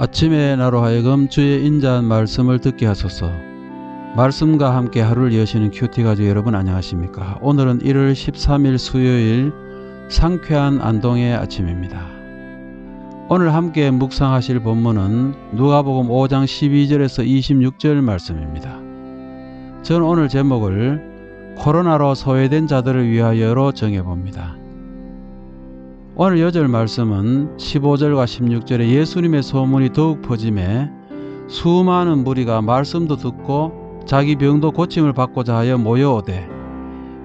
아침에 나로 하여금 주의 인자한 말씀을 듣게 하소서. 말씀과 함께 하루를 여시는 큐티 가족 여러분 안녕하십니까? 오늘은 1월 13일 수요일 상쾌한 안동의 아침입니다. 오늘 함께 묵상하실 본문은 누가복음 5장 12절에서 26절 말씀입니다. 저는 오늘 제목을 코로나로 소외된 자들을 위하여로 정해봅니다. 오늘 여절 말씀은 15절과 16절에 예수님의 소문이 더욱 퍼짐에 수많은 무리가 말씀도 듣고 자기 병도 고침을 받고자 하여 모여오되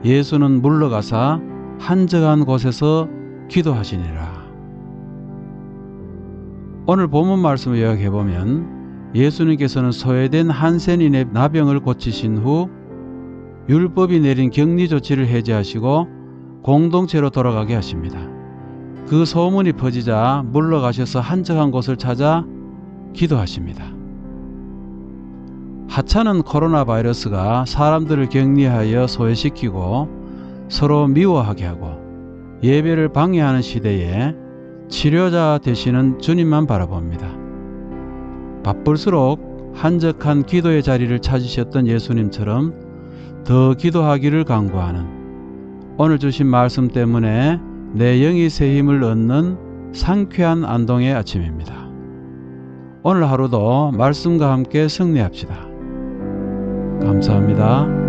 예수는 물러가사 한적한 곳에서 기도하시니라. 오늘 본문 말씀을 요약해 보면 예수님께서는 소외된 한센인의 나병을 고치신 후 율법이 내린 격리 조치를 해제하시고 공동체로 돌아가게 하십니다. 그 소문이 퍼지자 물러가셔서 한적한 곳을 찾아 기도하십니다. 하찮은 코로나 바이러스가 사람들을 격리하여 소외시키고 서로 미워하게 하고 예배를 방해하는 시대에 치료자 되시는 주님만 바라봅니다. 바쁠수록 한적한 기도의 자리를 찾으셨던 예수님처럼 더 기도하기를 강구하는 오늘 주신 말씀 때문에 내 영이 새 힘을 얻는 상쾌한 안동의 아침입니다. 오늘 하루도 말씀과 함께 승리합시다. 감사합니다.